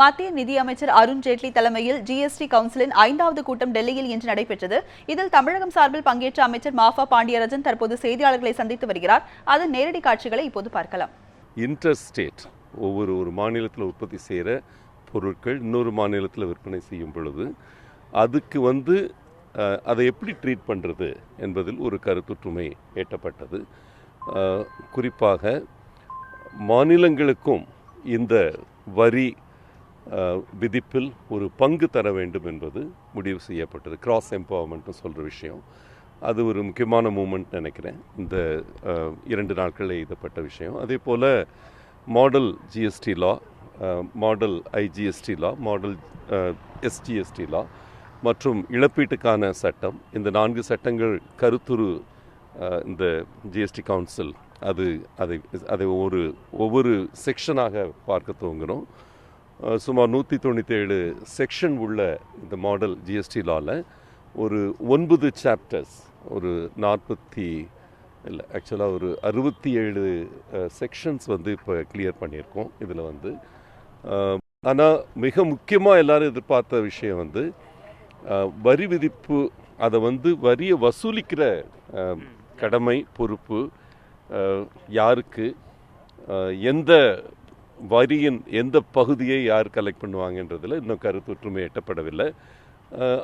மத்திய நிதியமைச்சர் அருண் ஜேட்லி தலைமையில் ஜிஎஸ்டி கவுன்சிலின் ஐந்தாவது கூட்டம் டெல்லியில் இன்று நடைபெற்றது. இதில் தமிழகம் சார்பில் பங்கேற்ற அமைச்சர் மாஃபா பாண்டியராஜன் தற்போது செய்தியாளர்களை சந்தித்து வருகிறார். அதன் நேரடி காட்சிகளை இப்போது பார்க்கலாம். இன்டர்ஸ்டேட் ஒவ்வொரு ஒரு மாநிலத்தில் உற்பத்தி செய்கிற பொருட்கள் இன்னொரு மாநிலத்தில் விற்பனை செய்யும் பொழுது அதுக்கு வந்து அதை எப்படி ட்ரீட் பண்ணுறது என்பதில் ஒரு கருத்துற்றுமை எட்டப்பட்டது. குறிப்பாக மாநிலங்களுக்கும் இந்த வரி விதிப்பில் ஒரு பங்கு தர வேண்டும் என்பது முடிவு செய்யப்பட்டது. கிராஸ் எம்பவர்மெண்ட்னு சொல்கிற விஷயம். அது ஒரு முக்கியமான மூமெண்ட் நினைக்கிறேன். இந்த இரண்டு நாட்களில் எழுதப்பட்ட விஷயம். அதே போல் model GST law model IGST law model SGST law மற்றும் இழப்பீட்டுக்கான சட்டம். இந்த நான்கு சட்டங்கள் கருத்துரு இந்த ஜிஎஸ்டி கவுன்சில் அது அதை அதை ஒரு ஒவ்வொரு செக்ஷனாக பார்க்க துவங்குகிறோம் சுமார் நூற்றி தொண்ணூற்றி ஏழு செக்ஷன் உள்ள இந்த மாடல் ஜிஎஸ்டி லாவில் ஒரு ஒன்பது சாப்டர்ஸ் ஒரு நாற்பத்தி இல்லை ஆக்சுவலாக ஒரு அறுபத்தி ஏழு செக்ஷன்ஸ் வந்து இப்போ கிளியர் பண்ணியிருக்கோம் இதில் வந்து. ஆனால் மிக முக்கியமாக எல்லோரும் எதிர்பார்த்த விஷயம் வந்து வரி விதிப்பு அதை வந்து வரியை வசூலிக்கிற கடமை பொறுப்பு யாருக்கு எந்த வரியின் எந்த பகுதியை யார் கலெக்ட் பண்ணுவாங்கன்றதில் இன்னும் கருத்து ஒற்றுமை எட்டப்படவில்லை.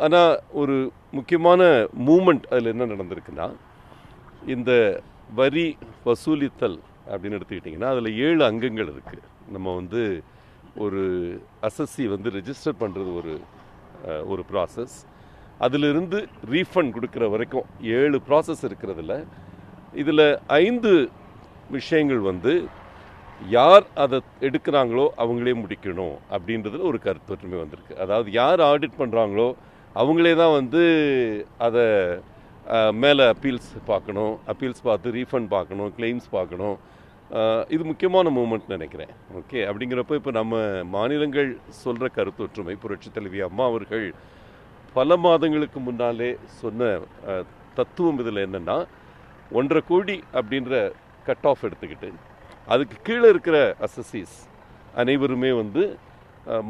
ஆனால் ஒரு முக்கியமான மூமெண்ட் அதில் என்ன நடந்திருக்குன்னா இந்த வரி வசூலித்தல் அப்படின்னு எடுத்துக்கிட்டிங்கன்னா அதில் ஏழு அங்கங்கள் இருக்குது நம்ம வந்து ஒரு அசஸ்சி வந்து ரெஜிஸ்டர் பண்ணுறது ஒரு ஒரு ப்ராசஸ் அதிலிருந்து ரீஃபண்ட் கொடுக்குற வரைக்கும் ஏழு ப்ராசஸ் இருக்கிறதுல. இதில் ஐந்து விஷயங்கள் வந்து யார் அதை எடுக்கிறாங்களோ அவங்களே முடிக்கணும் அப்படின்றதுல ஒரு கருத்தொற்றுமை வந்திருக்கு. அதாவது யார் ஆடிட் பண்ணுறாங்களோ அவங்களே தான் வந்து அதை மேலே அப்பீல்ஸ் பார்க்கணும் அப்பீல்ஸ் பார்த்து ரீஃபண்ட் பார்க்கணும் கிளைம்ஸ் பார்க்கணும். இது முக்கியமான மூமெண்ட் நினைக்கிறேன். ஓகே அப்படிங்கிறப்ப இப்போ நம்ம மாநிலங்கள் சொல்கிற கருத்தொற்றுமை புரட்சி தலைவி அம்மா அவர்கள் பல மாதங்களுக்கு முன்னாலே சொன்ன தத்துவம் இதில் என்னென்னா ஒன்றரை கோடி அப்படின்ற கட் ஆஃப் எடுத்துக்கிட்டு அதுக்கு கீழே இருக்கிற அசசிஸ் அனைவருமே வந்து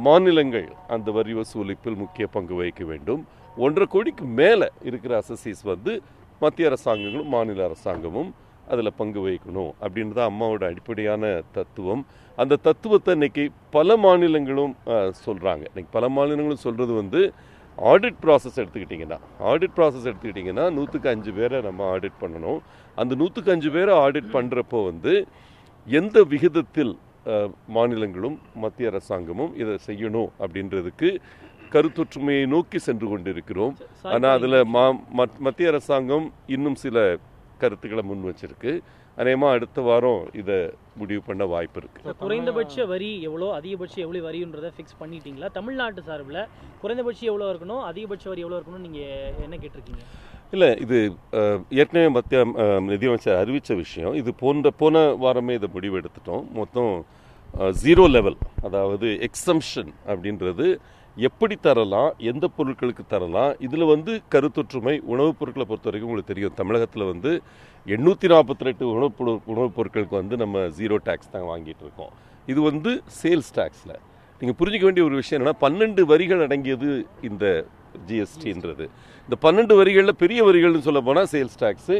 மாநிலங்கள் அந்த வரி வசூலிப்பில் முக்கிய பங்கு வகிக்க வேண்டும். ஒன்றரை கோடிக்கு மேலே இருக்கிற அசசிஸ் வந்து மத்திய அரசாங்கங்களும் மாநில அரசாங்கமும் அதில் பங்கு வகிக்கணும் அப்படின்றது அம்மாவோட அடிப்படையான தத்துவம். அந்த தத்துவத்தை இன்னைக்கு பல மாநிலங்களும் சொல்கிறாங்க இன்றைக்கி பல மாநிலங்களும் சொல்கிறது வந்து ஆடிட் ப்ராசஸ் எடுத்துக்கிட்டிங்கன்னா ஆடிட் ப்ராசஸ் எடுத்துக்கிட்டிங்கன்னா நூற்றுக்கு அஞ்சு பேரை நம்ம ஆடிட் பண்ணணும். அந்த நூற்றுக்கு அஞ்சு பேரை ஆடிட் பண்ணுறப்போ வந்து எந்த விகிதத்தில் மாநிலங்களும் மத்திய அரசாங்கமும் இதை செய்யணும் அப்படின்றதுக்கு கருத்தொற்றுமையை நோக்கி சென்று கொண்டிருக்கிறோம். ஆனால் அதில் மா மத்- மத்திய அரசாங்கம் இன்னும் சில கருத்துக்களை முன் வச்சிருக்கு. அநேகமாக அடுத்த வாரம் இதை முடிவு பண்ண வாய்ப்பு இருக்கு. குறைந்தபட்ச வரி எவ்வளோ அதிகபட்சம் எவ்வளோ வரின்றதை ஃபிக்ஸ் பண்ணிட்டீங்களா? தமிழ்நாட்டு சார்பில் குறைந்தபட்சம் எவ்வளோ இருக்கணும் அதிகபட்ச வரி எவ்வளோ இருக்கணும் நீங்கள் என்ன கேட்டிருக்கீங்க? இல்லை இது ஏற்கனவே மத்திய நிதியமைச்சர் அறிவித்த விஷயம். இது போன்ற போன வாரமே இதை முடிவு எடுத்துட்டோம் மொத்தம் ஜீரோ லெவல் அதாவது எக்ஸம்ஷன் அப்படின்றது எப்படி தரலாம் எந்த பொருட்களுக்கு தரலாம் இதில் வந்து கருத்தொற்றுமை உணவுப் பொருட்களை பொறுத்த வரைக்கும் உங்களுக்கு தெரியும். தமிழகத்தில் வந்து எண்ணூற்றி நாற்பத்தி ரெண்டு உணவுப் பொரு உணவுப் பொருட்களுக்கு வந்து நம்ம ஜீரோ டேக்ஸ் தான் வாங்கிட்டு இருக்கோம். இது வந்து சேல்ஸ் டேக்ஸில் நீங்கள் புரிஞ்சிக்க வேண்டிய ஒரு விஷயம் என்னென்னா பன்னெண்டு வரிகள் அடங்கியது இந்த ஜிஎஸ்டின்றது இந்த பன்னெண்டு வரிகளில் பெரிய வரிகள்னு சொல்ல போனால் sales tax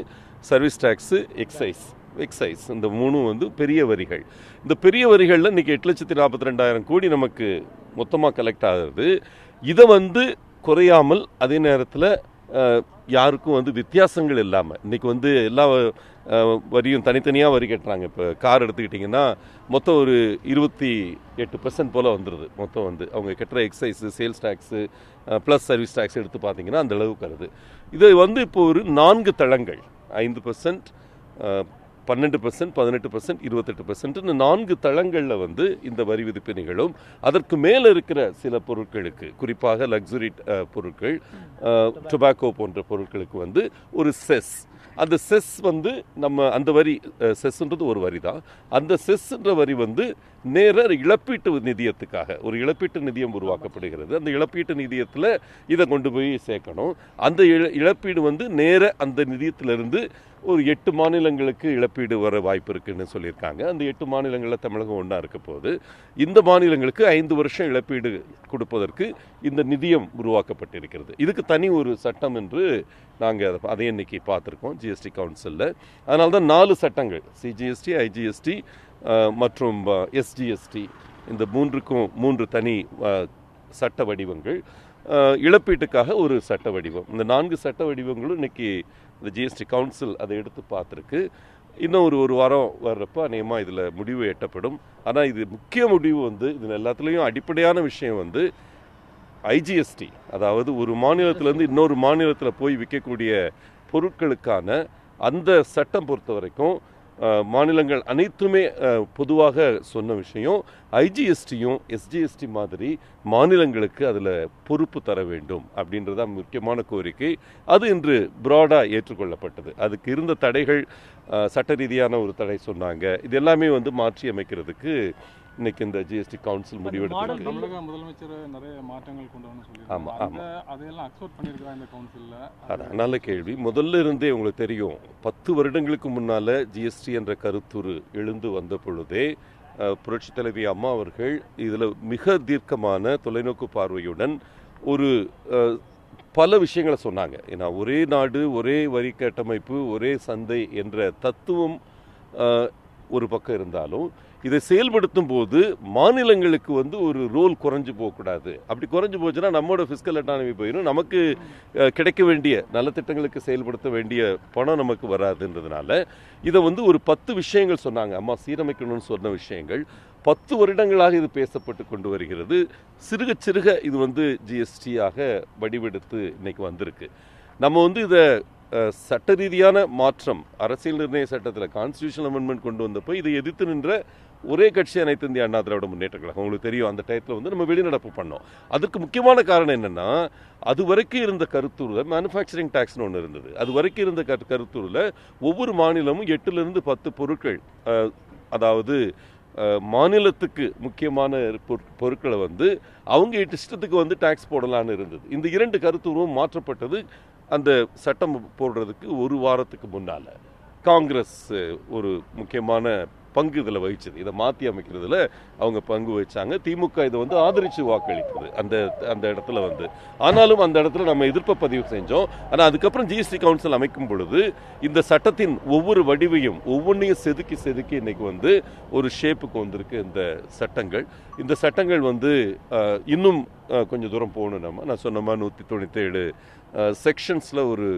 service tax excise excise இந்த மூணும் வந்து பெரிய வரிகள். இந்த பெரிய வரிகளில் இன்றைக்கி எட்டு லட்சத்தி நாற்பத்தி ரெண்டாயிரம் கோடி நமக்கு மொத்தமாக கலெக்ட் ஆகுது. இதை வந்து குறையாமல் அதே நேரத்தில் யாருக்கும் வந்து வித்தியாசங்கள் இல்லாமல் இன்றைக்கி வந்து எல்லா வரியும் தனித்தனியாக வரி கட்டுறாங்க. இப்போ கார் எடுத்துக்கிட்டிங்கன்னா மொத்தம் ஒரு இருபத்தி எட்டு பர்சன்ட் போல் வந்துடுது மொத்தம் வந்து அவங்க கட்டுற excise sales tax plus service tax எடுத்து பார்த்தீங்கன்னா அந்த அளவுக்கு வருது. இது வந்து இப்போ ஒரு நான்கு தளங்கள் ஐந்து பர்சன்ட் பன்னெண்டு பர்சன்ட் பதினெட்டு பர்சன்ட் இருபத்தெட்டு பர்சன்ட்னு நான்கு தளங்களில் வந்து இந்த வரி விதிப்பு நிகழும். அதற்கு மேலே இருக்கிற சில பொருட்களுக்கு குறிப்பாக லக்ஸுரி பொருட்கள் டொபாக்கோ போன்ற பொருட்களுக்கு வந்து ஒரு செஸ் அந்த செஸ் வந்து நம்ம அந்த வரி செஸ்ன்றது ஒரு வரி தான் அந்த செஸ்ன்ற வரி வந்து நேர இழப்பீட்டு நிதியத்துக்காக ஒரு இழப்பீட்டு நிதியம் உருவாக்கப்படுகிறது. அந்த இழப்பீட்டு நிதியத்தில் இதை கொண்டு போய் சேர்க்கணும். அந்த இழ- இழப்பீடு வந்து நேர அந்த நிதியத்திலிருந்து ஒரு எட்டு மாநிலங்களுக்கு இழப்பீடு வர வாய்ப்பு இருக்குன்னு சொல்லியிருக்காங்க. அந்த எட்டு மாநிலங்களில் தமிழகம் ஒன்றா இருக்க போது இந்த மாநிலங்களுக்கு ஐந்து வருஷம் இழப்பீடு கொடுப்பதற்கு இந்த நிதியம் உருவாக்கப்பட்டிருக்கிறது. இதுக்கு தனி ஒரு சட்டம் என்று நாங்கள் அதை இன்னைக்கு பார்த்துருக்கோம் ஜிஎஸ்டி கவுன்சிலில் அதனால தான் நாலு சட்டங்கள் சிஜிஎஸ்டி ஐஜிஎஸ்டி மற்றும் எஸ்ஜிஎஸ்டி இந்த மூன்றுக்கும் மூன்று தனி சட்ட வடிவங்கள். இழப்பீட்டுக்காக ஒரு சட்ட வடிவம். இந்த நான்கு சட்ட வடிவங்களும் இன்னைக்கு இந்த ஜிஎஸ்டி கவுன்சில் அதை எடுத்து பார்த்துருக்கு. இன்னும் ஒரு ஒரு வாரம் வர்றப்போ அநேகமாக இதில் முடிவு எட்டப்படும். ஆனால் இது முக்கிய முடிவு வந்து இதில் எல்லாத்துலேயும் அடிப்படையான விஷயம் வந்து ஐஜிஎஸ்டி அதாவது ஒரு மாநிலத்திலேருந்து இன்னொரு மாநிலத்தில் போய் விற்கக்கூடிய பொருட்களுக்கான அந்த சட்டம் பொறுத்த வரைக்கும் மாநிலங்கள் அனைத்துமே பொதுவாக சொன்ன விஷயம் ஐஜிஎஸ்டியும் எஸ்ஜிஎஸ்டி மாதிரி மாநிலங்களுக்கு அதில் பொறுப்பு தர வேண்டும் அப்படின்றது தான் முக்கியமான கோரிக்கை. அது இன்று ப்ராடாக ஏற்றுக்கொள்ளப்பட்டது. அதுக்கு இருந்த தடைகள் சட்ட ரீதியான ஒரு தடை சொன்னாங்க. இது எல்லாமே வந்து மாற்றி அமைக்கிறதுக்கு இன்னைக்கு இந்த ஜிஎஸ்டி கவுன்சில் முடிவெடுத்து தமிழக முதலமைச்சர் நிறைய மாற்றங்கள் கொண்டு வரணும்னு ஆமா, சொல்லியிருக்காங்க அந்த அதையெல்லாம் அக்செப்ட் பண்ணியிருக்கிறா இந்த கவுன்சில்ல நல்ல கேள்வி. முதல்ல இருந்தே உங்களுக்கு தெரியும் பத்து வருடங்களுக்கு முன்னால ஜிஎஸ்டி என்ற கருத்துரு எழுந்து வந்த பொழுதே அஹ், புரட்சித் தலைவி அம்மா அவர்கள் இதில் மிக தீர்க்கமான தொலைநோக்கு பார்வையுடன் ஒரு பல விஷயங்களை சொன்னாங்க. ஏன்னா ஒரே நாடு ஒரே வரி கட்டமைப்பு ஒரே சந்தை என்ற தத்துவம் ஒரு பக்கம் இருந்தாலும் இதை செயல்படுத்தும் போது மாநிலங்களுக்கு வந்து ஒரு ரோல் குறைஞ்சு போகக்கூடாது. அப்படி குறைஞ்சு போச்சுன்னா நம்மளோட ஃபிஸ்கல் அட்டானமி போயிடும் நமக்கு கிடைக்க வேண்டிய நலத்திட்டங்களுக்கு செயல்படுத்த வேண்டிய பணம் நமக்கு வராதுன்றதுனால இதை வந்து ஒரு பத்து விஷயங்கள் சொன்னாங்க. அம்மா சீரமைக்கணும்னு சொன்ன விஷயங்கள். பத்து வருடங்களாக இது பேசப்பட்டு கொண்டு வருகிறது. சிறுக சிறுக இது வந்து ஜிஎஸ்டியாக வடிவெடுத்து இன்னைக்கு வந்திருக்கு. நம்ம வந்து இதை சட்ட ரீதியான மாற்றம் அரசியல் நிர்ணய சட்டத்தில் கான்ஸ்டியூஷன் அமெண்ட்மெண்ட் கொண்டு வந்தப்போ இதை எதிர்த்து நின்ற ஒரே கட்சி அனைத்து இந்திய அண்ணா திராவிட முன்னேற்ற கழகம். உங்களுக்கு தெரியும் அந்த டயத்தில் வந்து நம்ம வெளிநடப்பு பண்ணோம். அதுக்கு முக்கியமான காரணம் என்னன்னா அது வரைக்கும் இருந்த கருத்தூரில் மேனுஃபேக்சரிங் டேக்ஸ்னு ஒன்று இருந்தது. அது வரைக்கும் இருந்த கரு கருத்தூரில் ஒவ்வொரு மாநிலமும் எட்டுலேருந்து பத்து பொருட்கள் அதாவது மாநிலத்துக்கு முக்கியமான பொருட்களை வந்து அவங்க இஷ்டத்துக்கு வந்து டேக்ஸ் போடலான்னு இருந்தது. இந்த இரண்டு கருத்துருவும் மாற்றப்பட்டது அந்த சட்டம் போடுறதுக்கு ஒரு வாரத்துக்கு முன்னால் காங்கிரஸ் ஒரு முக்கியமான பங்கு இதில் வகிச்சது. இதை மாற்றி அமைக்கிறதுல அவங்க பங்கு வச்சாங்க திமுக இதை வந்து ஆதரித்து வாக்களித்தது அந்த அந்த இடத்துல வந்து. ஆனாலும் அந்த இடத்துல நம்ம எதிர்ப்பை பதிவு செஞ்சோம். ஆனால் அதுக்கப்புறம் ஜிஎஸ்டி கவுன்சில் அமைக்கும் பொழுது இந்த சட்டத்தின் ஒவ்வொரு வடிவையும் ஒவ்வொன்றையும் செதுக்கி செதுக்கி இன்னைக்கு வந்து ஒரு ஷேப்புக்கு வந்திருக்கு இந்த சட்டங்கள். இந்த சட்டங்கள் வந்து இன்னும் கொஞ்சம் தூரம் போகணும் நம்ம. நான் சொன்னமா மாதிரி நூற்றி தொண்ணூற்றேழு செக்ஷன்ஸில் ஒரு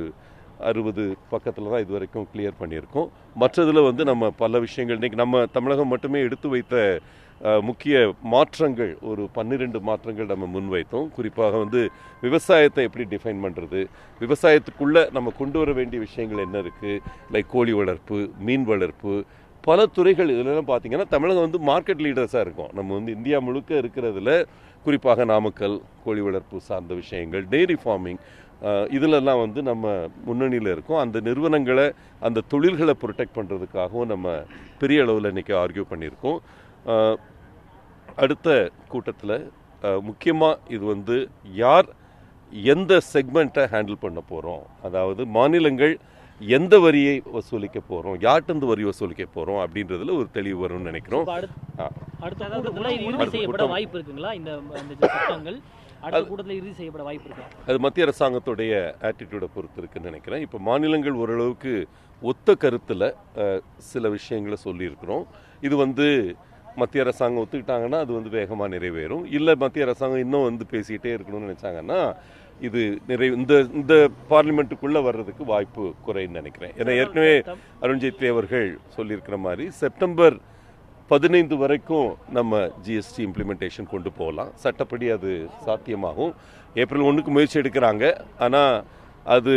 அறுபது பக்கத்தில் தான் இது வரைக்கும் கிளியர் பண்ணியிருக்கோம். மற்றதில் வந்து நம்ம பல விஷயங்கள் இன்னைக்கு நம்ம தமிழகம் மட்டுமே எடுத்து வைத்த முக்கிய மாற்றங்கள் ஒரு பன்னிரெண்டு மாற்றங்கள் நம்ம முன்வைத்தோம். குறிப்பாக வந்து விவசாயத்தை எப்படி டிஃபைன் பண்ணுறது விவசாயத்துக்குள்ளே நம்ம கொண்டு வர வேண்டிய விஷயங்கள் என்ன இருக்குது லைக் கோழி வளர்ப்பு மீன் வளர்ப்பு பல துறைகள் இதுலலாம் பார்த்தீங்கன்னா தமிழகம் வந்து மார்க்கெட் லீடர்ஸாக இருக்கும். நம்ம வந்து இந்தியா முழுக்க இருக்கிறதுல குறிப்பாக நாமக்கல் கோழி வளர்ப்பு சார்ந்த விஷயங்கள் டெய்ரி ஃபார்மிங் இதிலெல்லாம் வந்து நம்ம முன்னணியில் இருக்கோம். அந்த நிறுவனங்களை அந்த தொழில்களை ப்ரொடெக்ட் பண்ணுறதுக்காகவும் நம்ம பெரிய அளவில் இன்றைக்கி ஆர்கியூ பண்ணியிருக்கோம். அடுத்த கூட்டத்தில் முக்கியமாக இது வந்து யார் எந்த செக்மெண்ட்டை ஹேண்டில் பண்ண போகிறோம் அதாவது மாநிலங்கள் எந்த வரியை வசூலிக்க போகிறோம் யார்கிட்ட வரி வசூலிக்க போகிறோம் அப்படின்றதுல ஒரு தெளிவு வரும்னு நினைக்கிறோம். வாய்ப்பு இருக்குங்களா? இந்த அடுத்த கூட்டத்தில் இறுதி செய்யப்பட வாய்ப்பு இருக்கா? அது மத்திய அரசாங்கத்துடைய ஆட்டிடியூடை பொறுத்து இருக்குன்னு நினைக்கிறேன். இப்போ மாநிலங்கள் ஓரளவுக்கு ஒத்த கருத்தில் சில விஷயங்களை சொல்லியிருக்கிறோம். இது வந்து மத்திய அரசாங்கம் ஒத்துக்கிட்டாங்கன்னா அது வந்து வேகமாக நிறைவேறும். இல்லை மத்திய அரசாங்கம் இன்னும் வந்து பேசிக்கிட்டே இருக்கணும்னு நினச்சாங்கன்னா இது நிறை இந்த இந்த பார்லிமெண்ட்டுக்குள்ளே வர்றதுக்கு வாய்ப்பு குறைன்னு நினைக்கிறேன். ஏன்னா ஏற்கனவே தம்- அருண்ஜேட்லி அவர்கள் சொல்லியிருக்கிற மாதிரி செப்டம்பர் பதினைந்து வரைக்கும் நம்ம ஜிஎஸ்டி இம்ப்ளிமெண்டேஷன் கொண்டு போகலாம். சட்டப்படி அது சாத்தியமாகும். ஏப்ரல் ஒன்றுக்கு முயற்சி எடுக்கிறாங்க. ஆனால் அது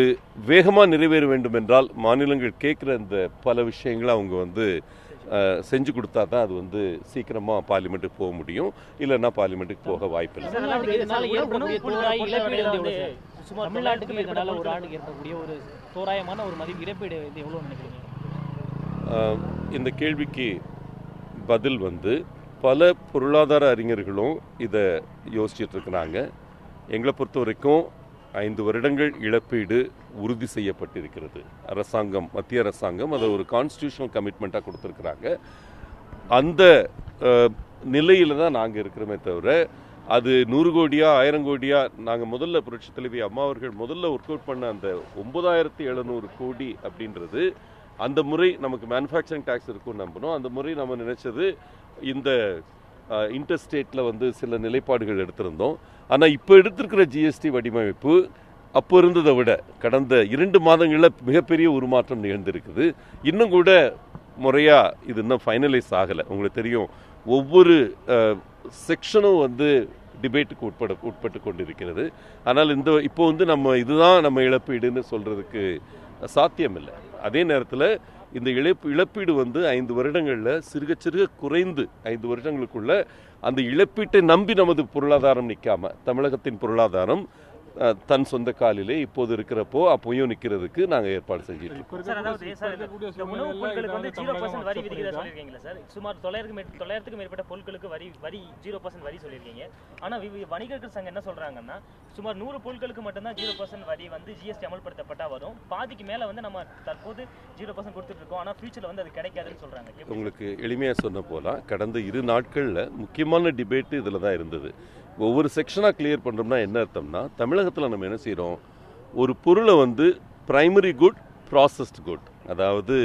வேகமாக நிறைவேற வேண்டும் என்றால் மாநிலங்கள் கேட்குற இந்த பல விஷயங்களை அவங்க வந்து செஞ்சு கொடுத்தா தான் அது வந்து சீக்கிரமாக பார்லிமெண்ட்டுக்கு போக முடியும். இல்லைன்னா பார்லிமெண்ட்டுக்கு போக வந்து சுமார் தமிழ்நாட்டுக்கு தமிழ்நாட்டுக்கு இதனால ஒரு ஆண்டுக்கு ஏற்படக்கூடிய ஒரு தோராயமான ஒரு மதிப்பு இழப்பீடு வந்து எவ்வளவு நினைக்கிறீங்க? ஆஹ் இந்த கேள்விக்கு பதில் வந்து பல பொருளாதார அறிஞர்களும் இதை யோசிச்சுட்டு இருக்கிறாங்க. எங்களை பொறுத்த வரைக்கும் ஐந்து வருடங்கள் இழப்பீடு உறுதி செய்யப்பட்டிருக்கிறது. அரசாங்கம் மத்திய அரசாங்கம் அதை ஒரு கான்ஸ்டியூஷனல் கமிட்மெண்ட்டாக கொடுத்துருக்குறாங்க. அந்த நிலையில் தான் நாங்கள் இருக்கிறோமே தவிர அது நூறு கோடியா ஆயிரம் கோடியா நாங்கள் முதல்ல புரட்சி தலைவி அம்மா அவர்கள் முதல்ல ஒர்க் அவுட் பண்ண அந்த ஒன்பதாயிரத்தி எழுநூறு கோடி அப்படின்றது அந்த முறை நமக்கு மேனுஃபேக்சரிங் டேக்ஸ் இருக்கும்னு நம்பணும் அந்த முறை நம்ம நினச்சது இந்த இன்டர்ஸ்டேட்டில் வந்து சில நிலைப்பாடுகள் எடுத்திருந்தோம். ஆனால் இப்போ எடுத்திருக்கிற ஜிஎஸ்டி வடிவமைப்பு அப்போ இருந்ததை விட கடந்த இரண்டு மாதங்களில் மிகப்பெரிய உருமாற்றம் நிகழ்ந்திருக்குது. இன்னும் கூட முறையாக இது இன்னும் ஃபைனலைஸ் ஆகலை. உங்களுக்கு தெரியும் ஒவ்வொரு செக்ஷனும் வந்து டிபேட்டுக்கு உட்பட உட்பட்டு கொண்டிருக்கிறது. ஆனால் இந்த இப்போ வந்து நம்ம இதுதான் நம்ம இழப்பீடுன்னு சொல்கிறதுக்கு சாத்தியமில்லை. அதே நேரத்தில் இந்த இழப்பு இழப்பீடு வந்து ஐந்து வருடங்களில் சிறுக சிறுக குறைந்து ஐந்து வருடங்களுக்குள்ள அந்த இழப்பீட்டை நம்பி நமது பொருளாதாரம் நிற்காம தமிழகத்தின் பொருளாதாரம் தன் சொந்த காலிலே இப்போது இருக்கிறப்போ அப்போயும் நிற்கிறதுக்கு நாங்கள் ஏற்பாடு சார் சுமார் தொள்ளாயிரத்துக்கு மேற்பட்ட பொருட்களுக்கு வரி வரி ஜீரோ பர்சன்ட் வரி சொல்லியிருக்கீங்க. ஆனா வணிகர்கள் சங்கம் என்ன சொல்றாங்கன்னா சுமார் நூறு பொருட்களுக்கு மட்டும்தான் ஜீரோ பர்சன்ட் வரி வந்து ஜிஎஸ்டி அமல்படுத்தப்பட்டா வரும். பாதிக்கு மேல வந்து நம்ம தற்போது ஜீரோ பர்சன்ட் கொடுத்துட்டு இருக்கோம். ஆனா ஃபியூச்சர்ல வந்து அது கிடைக்காதுன்னு சொல்றாங்க? உங்களுக்கு எளிமையாக சொன்ன போலாம் கடந்த இரு நாட்களில் முக்கியமான டிபேட்டு இதில் தான் இருந்தது. ஒவ்வொரு செக்ஷனாக கிளியர் பண்ணுறோம்னா என்ன அர்த்தம்னா தமிழகத்தில் நம்ம என்ன செய்கிறோம் ஒரு பொருளை வந்து பிரைமரி குட் ப்ராசஸ்ட் குட் அதாவது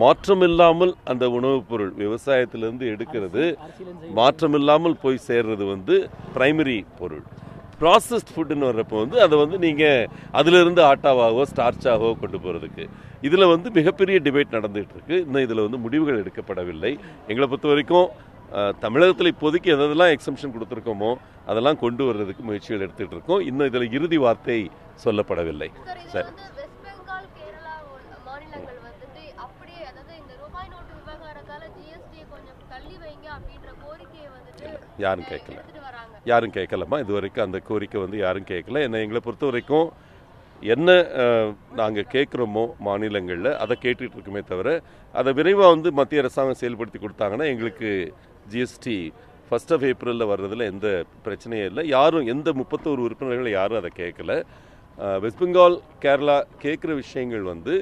மாற்றமில்லாமல் அந்த உணவுப் பொருள் விவசாயத்திலிருந்து எடுக்கிறது அரசியல் மாற்றமில்லாமல் போய் சேர்றது வந்து பிரைமரி பொருள். ப்ராசஸ்ட் ஃபுட்டுன்னு வர்றப்போ வந்து அதை வந்து நீங்கள் அதிலிருந்து ஆட்டாவாகவோ ஸ்டார்ச்சாகவோ கொண்டு போகிறதுக்கு இதில் வந்து மிகப்பெரிய டிபேட் நடந்துகிட்டு இருக்கு. இன்னும் இதில் வந்து முடிவுகள் எடுக்கப்படவில்லை. எங்களை பொறுத்த வரைக்கும் தமிழகத்தில் இப்போதைக்கு எதெல்லாம் எக்ஸம்ஷன் கொடுத்துருக்கோமோ அதெல்லாம் கொண்டு வர்றதுக்கு முயற்சிகள் எடுத்துகிட்டு இருக்கோம். இன்னும் இதில் இறுதி வார்த்தை சொல்லப்படவில்லை. சார். யாரும் கேட்கல. யாரும் கேட்கலமா இது வரைக்கும் அந்த கோரிக்கை வந்து யாரும் கேட்கல. என்ன எங்களை பொறுத்த வரைக்கும் என்ன நாங்கள் கேட்குறோமோ மாநிலங்களில் அதை கேட்டுட்டு இருக்குமே தவிர அதை விரைவாக வந்து மத்திய அரசாங்கம் செயல்படுத்தி கொடுத்தாங்கன்னா எங்களுக்கு ஜிஎஸ்டி ஃபர்ஸ்ட் ஆஃப் ஏப்ரலில் வர்றதில் எந்த பிரச்சனையும் இல்லை. யாரும் எந்த முப்பத்தோரு உறுப்பினர்கள் யாரும் அதை கேட்கல. வெஸ்ட் பெங்கால் கேரளா கேட்குற விஷயங்கள் வந்து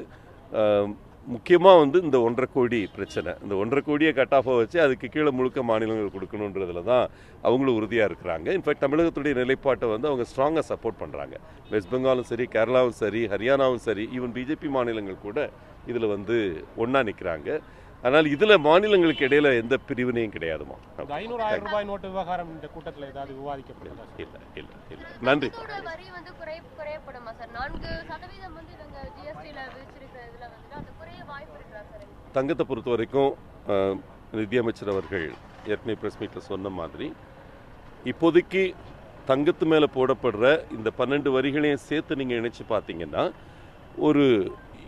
முக்கியமாக வந்து இந்த ஒன்றரை கோடி பிரச்சனை. இந்த ஒன்றரை கோடியை கட் ஆஃபாக வச்சு அதுக்கு கீழே முழுக்க மாநிலங்கள் கொடுக்கணுன்றதுல தான் அவங்களும் உறுதியாக இருக்கிறாங்க. இன்ஃபேக்ட் தமிழகத்துடைய நிலைப்பாட்டை வந்து அவங்க ஸ்ட்ராங்காக சப்போர்ட் பண்ணுறாங்க வெஸ்ட் பெங்காலும் சரி கேரளாவும் சரி ஹரியானாவும் சரி ஈவன் பிஜேபி மாநிலங்கள் கூட இதில் வந்து ஒன்றா நிற்கிறாங்க ஆனால் இதில் மாநிலங்களுக்கு இடையில எந்த பிரிவினையும் கிடையாதுமா? இந்த ஐநூறு ஆயிரம் ரூபாய் நோட்டு விவகாரம் இந்த கூட்டத்தில் ஏதாவது விவாதிக்கப்பட்டதா இல்லை இல்லை இல்லை. நன்றி. தங்கத்தோட வரி வந்து குறை குறையப்படுமா சார்? நான்கு சதவீதம் வந்து இவங்க ஜிஎஸ்டில விதிச்சிருக்கிற இதுல வந்துட்டு அது குறைய வாய்ப்பு இருக்கா சார்? தங்கத்தை பொறுத்த வரைக்கும் நிதியமைச்சர் அவர்கள் ஏற்கனவே ப்ரெஸ் மீட்டில் சொன்ன மாதிரி இப்போதைக்கு தங்கத்து மேலே போடப்படுற இந்த பன்னெண்டு வரிகளையும் சேர்த்து நீங்கள் இணைச்சு பார்த்தீங்கன்னா ஒரு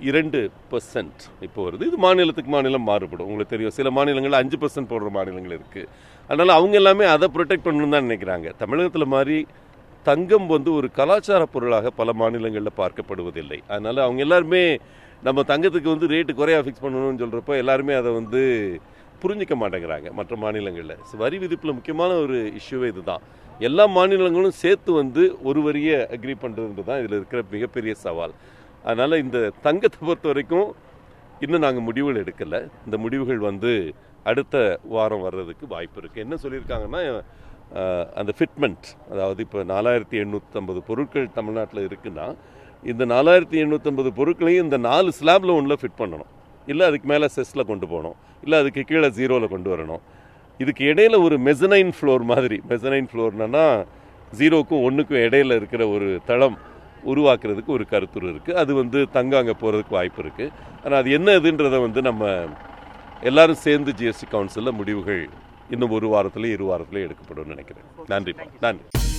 இரண்டு பர்சன்ட் இப்போ வருது. இது மாநிலத்துக்கு மாநிலம் மாறுபடும். உங்களுக்கு தெரியும். சில மாநிலங்கள் அஞ்சு பர்சன்ட் போடுற மாநிலங்கள் இருக்குது அதனால் அவங்க எல்லாமே அதை ப்ரொடெக்ட் பண்ணணும்னு தான் நினைக்கிறாங்க. தமிழகத்தில் மாதிரி தங்கம் வந்து ஒரு கலாச்சார பொருளாக பல மாநிலங்களில் பார்க்கப்படுவதில்லை. அதனால் அவங்க எல்லாருமே நம்ம தங்கத்துக்கு வந்து ரேட்டு குறையா ஃபிக்ஸ் பண்ணணும்னு சொல்கிறப்போ எல்லாருமே அதை வந்து புரிஞ்சிக்க மாட்டேங்கிறாங்க மற்ற மாநிலங்களில். ஸோ வரி விதிப்பில் முக்கியமான ஒரு இஷ்யூவே இதுதான். எல்லா மாநிலங்களும் சேர்த்து வந்து ஒரு வரியை அக்ரி பண்ணுறதுன்றது தான் இதில் இருக்கிற மிகப்பெரிய சவால். அதனால் இந்த தங்கத்தை பொறுத்த வரைக்கும் இன்னும் நாங்கள் முடிவுகள் எடுக்கலை. இந்த முடிவுகள் வந்து அடுத்த வாரம் வர்றதுக்கு வாய்ப்பு இருக்குது என்ன சொல்லியிருக்காங்கன்னா அந்த ஃபிட்மெண்ட் அதாவது இப்போ நாலாயிரத்தி எண்ணூற்றம்பது பொருட்கள் தமிழ்நாட்டில் இருக்குன்னா இந்த நாலாயிரத்தி எண்ணூற்றம்பது பொருட்களையும் இந்த நாலு ஸ்லாபில் ஒன்றில் ஃபிட் பண்ணணும். இல்லை அதுக்கு மேலே செஸ்ஸில் கொண்டு போகணும். இல்லை அதுக்கு கீழே ஜீரோவில் கொண்டு வரணும். இதுக்கு இடையில ஒரு மெசனைன் ஃப்ளோர் மாதிரி. மெசனைன் ஃப்ளோர்னா ஜீரோக்கும் ஒன்றுக்கும் இடையில இருக்கிற ஒரு தளம் உருவாக்குறதுக்கு ஒரு கருத்துரு இருக்குது அது வந்து தங்கம் அங்கே போகிறதுக்கு வாய்ப்பு இருக்குது ஆனால் அது என்ன இதுன்றதை வந்து நம்ம எல்லாரும் சேர்ந்து ஜிஎஸ்டி கவுன்சிலில் முடிவுகள் இன்னும் ஒரு வாரத்திலே இரு வாரத்திலே எடுக்கப்படும் நினைக்கிறேன். நன்றி நன்றி.